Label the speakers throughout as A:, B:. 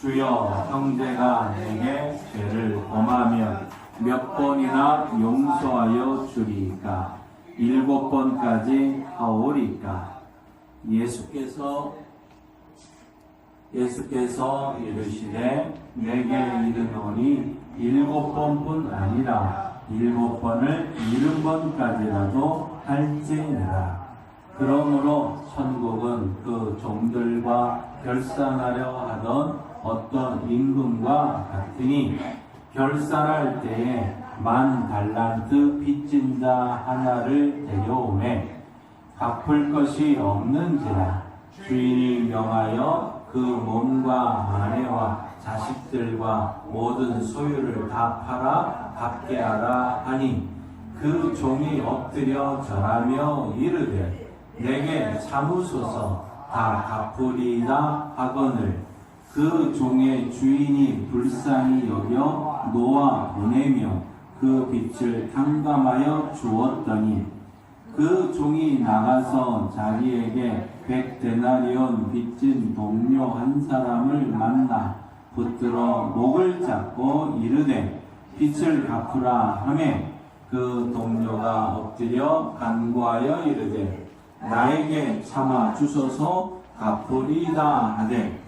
A: 주여 형제가 내게 죄를 범하면 몇 번이나 용서하여 주리까? 일곱 번까지 하오리까? 예수께서 예수께서 이르시되 내게 이르노니 일곱 번뿐 아니라 일곱 번을 일흔 번까지라도 할지니라. 그러므로 천국은 그 종들과 결산하려 하던 어떤 임금과 같으니 결산할 때에 만 달란트 빚진 자 하나를 데려오매 갚을 것이 없는지라 주인이 명하여 그 몸과 아내와 자식들과 모든 소유를 다 팔아 갚게 하라 하니 그 종이 엎드려 절하며 이르되 내게 참으소서 다 갚으리이다 하거늘 그 종의 주인이 불쌍히 여겨 놓아 보내며 그 빚을 탕감하여 주었더니 그 종이 나가서 자기에게 백 데나리온 빚진 동료 한 사람을 만나 붙들어 목을 잡고 이르되 빚을 갚으라 하매 그 동료가 엎드려 간구하여 이르되 나에게 참아 주소서 갚으리다 하되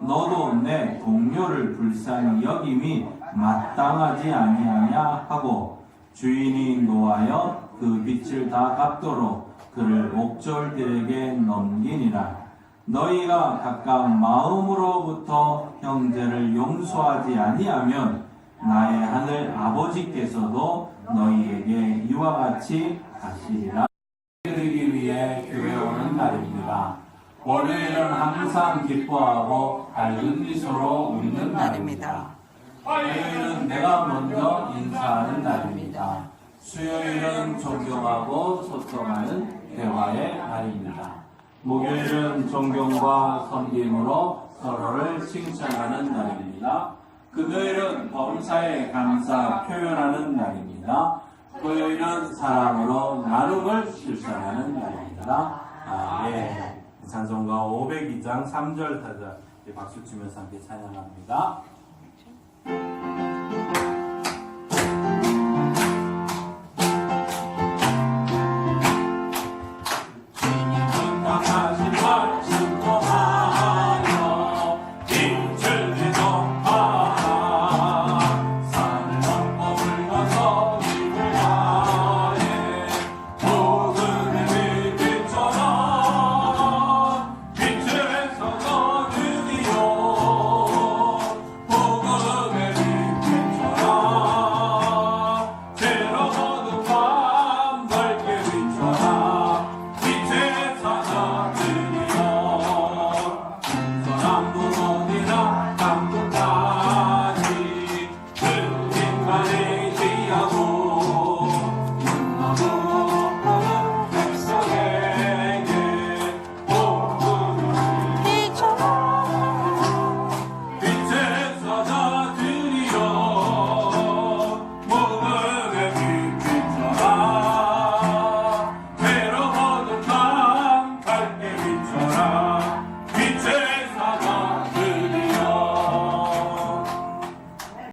A: 너도 내 동료를 불쌍히 여김이 마땅하지 아니하냐? 하고 주인이 노하여 그 빚을 다 갚도록 그를 옥졸들에게 넘기니라. 너희가 각각 마음으로부터 형제를 용서하지 아니하면 나의 하늘 아버지께서도 너희에게 이와 같이 하시리라. 이르기 위해 교회 오는 날입니다. 월요일은 항상 기뻐하고 밝은 미소로 웃는 날입니다. 화요일은 내가 먼저 인사하는 날입니다. 수요일은 존경하고 소통하는 대화의 날입니다. 목요일은 존경과 섬김으로 서로를 칭찬하는 날입니다. 금요일은 범사에 감사 표현하는 날입니다. 토요일은 사랑으로 나눔을 실천하는 날입니다. 아, 예. 찬송가 502장 3절 타자 박수 치면서 함께 찬양합니다.